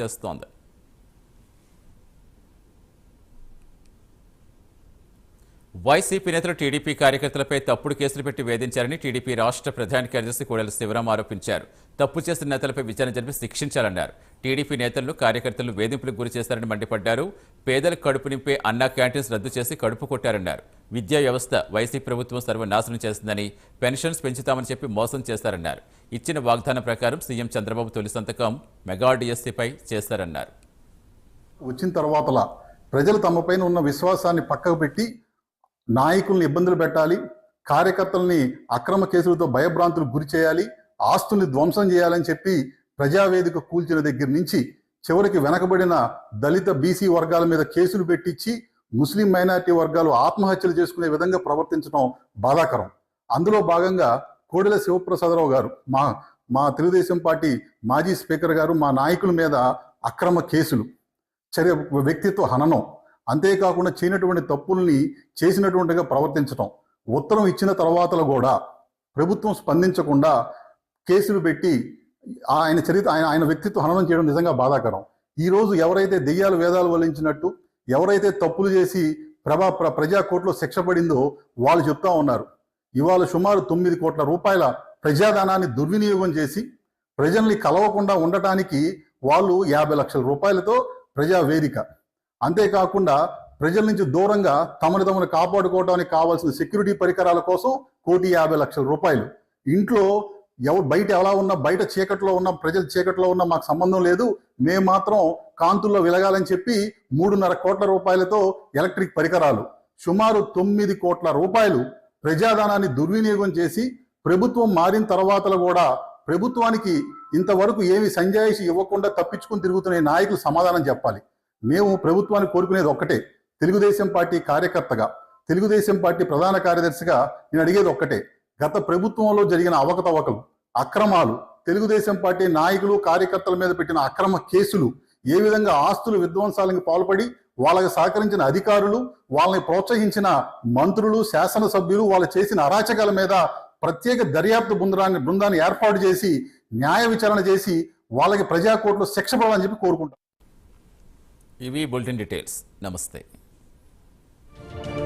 చేస్తోంది. వైసీపీ నేతలు టీడీపీ కార్యకర్తలపై తప్పుడు కేసులు పెట్టి వేధించారని టీడీపీ రాష్ట్ర ప్రధాన కార్యదర్శి కోడెల శివరాం ఆరోపించారు. తప్పు చేసిన నేతలపై విచారణ జరిపి శిక్షించాలన్నారు. టీడీపీ నేతలను కార్యకర్తలు వేధింపులకు గురి చేశారని మండిపడ్డారు. పేదల కడుపు నింపే అన్నా క్యాంటీన్స్ రద్దు చేసి కడుపు కొట్టారన్నారు. విద్యా వ్యవస్థ వైసీపీ ప్రభుత్వం సర్వనాశనం చేస్తుందని పెన్షన్స్ పెంచుతామని చెప్పి మోసం చేస్తారన్నారు. ఇచ్చిన వాగ్దానం ప్రకారం సీఎం చంద్రబాబు తొలి సంతకం మెగా డిఎస్సీపై చేస్తారన్నారు. వచ్చిన తర్వాతలా ప్రజలు తమపైన ఉన్న విశ్వాసాన్ని పక్కకు పెట్టి నాయకుల్ని ఇబ్బందులు పెట్టాలి కార్యకర్తల్ని అక్రమ కేసులతో భయభ్రాంతులకు గురి చేయాలి ఆస్తుల్ని ధ్వంసం చేయాలని చెప్పి ప్రజావేదిక కూల్చిన దగ్గర నుంచి చివరికి వెనకబడిన దళిత బీసీ వర్గాల మీద కేసులు పెట్టించి ముస్లిం మైనారిటీ వర్గాలు ఆత్మహత్యలు చేసుకునే విధంగా ప్రవర్తించడం బాధాకరం. అందులో భాగంగా కోడెల శివప్రసాదరావు గారు మా మా తెలుగుదేశం పార్టీ మాజీ స్పీకర్ గారు మా నాయకుల మీద అక్రమ కేసులు చర్య వ్యక్తిత్వ హననం అంతేకాకుండా చేయనటువంటి తప్పుల్ని చేసినటువంటిగా ప్రవర్తించటం ఉత్తరం ఇచ్చిన తర్వాతలో కూడా ప్రభుత్వం స్పందించకుండా కేసులు పెట్టి ఆయన చరిత్ర ఆయన ఆయన వ్యక్తిత్వ హననం చేయడం నిజంగా బాధాకరం. ఈ రోజు ఎవరైతే దెయ్యాలు వేదాలు వలించినట్టు ఎవరైతే తప్పులు చేసి ప్రభా ప్ర ప్రజా కోర్టులో శిక్ష పడిందో వాళ్ళు చెప్తా ఉన్నారు. ఇవాళ సుమారు తొమ్మిది కోట్ల రూపాయల ప్రజాధనాన్ని దుర్వినియోగం చేసి ప్రజల్ని కలవకుండా ఉండటానికి వాళ్ళు యాభై లక్షల రూపాయలతో ప్రజా వేదిక. అంతేకాకుండా ప్రజల నుంచి దూరంగా తమను తమను కాపాడుకోవడానికి కావాల్సిన సెక్యూరిటీ పరికరాల కోసం కోటి యాభై లక్షల రూపాయలు. ఇంట్లో ఎవరు బయట ఎలా ఉన్నా బయట చీకట్లో ఉన్న ప్రజల చీకట్లో ఉన్న మాకు సంబంధం లేదు. మేము మాత్రం కాంతుల్లో వెలగాలని చెప్పి మూడున్నర కోట్ల రూపాయలతో ఎలక్ట్రిక్ పరికరాలు సుమారు తొమ్మిది కోట్ల రూపాయలు ప్రజాధనాన్ని దుర్వినియోగం చేసి ప్రభుత్వం మారిన తర్వాత కూడా ప్రభుత్వానికి ఇంతవరకు ఏమి సంజాయిషి ఇవ్వకుండా తప్పించుకుని తిరుగుతున్న నాయకులు సమాధానం చెప్పాలి. మేము ప్రభుత్వాన్ని కోరుకునేది ఒక్కటే. తెలుగుదేశం పార్టీ కార్యకర్తగా తెలుగుదేశం పార్టీ ప్రధాన కార్యదర్శిగా నేను అడిగేది ఒక్కటే. గత ప్రభుత్వంలో జరిగిన అవకతవకలు అక్రమాలు తెలుగుదేశం పార్టీ నాయకులు కార్యకర్తల మీద పెట్టిన అక్రమ కేసులు ఏ విధంగా ఆస్తులు విధ్వంసాలకు పాల్పడి వాళ్ళకి సహకరించిన అధికారులు వాళ్ళని ప్రోత్సహించిన మంత్రులు శాసనసభ్యులు వాళ్ళు చేసిన అరాచకాల మీద ప్రత్యేక దర్యాప్తు బృందాన్ని బృందాన్ని ఏర్పాటు చేసి న్యాయ విచారణ చేసి వాళ్ళకి ప్రజా కోర్టులో శిక్ష పడాలని చెప్పి కోరుకుంటాం ఇవి బులెటిన్ డీటెయిల్స్. నమస్తే.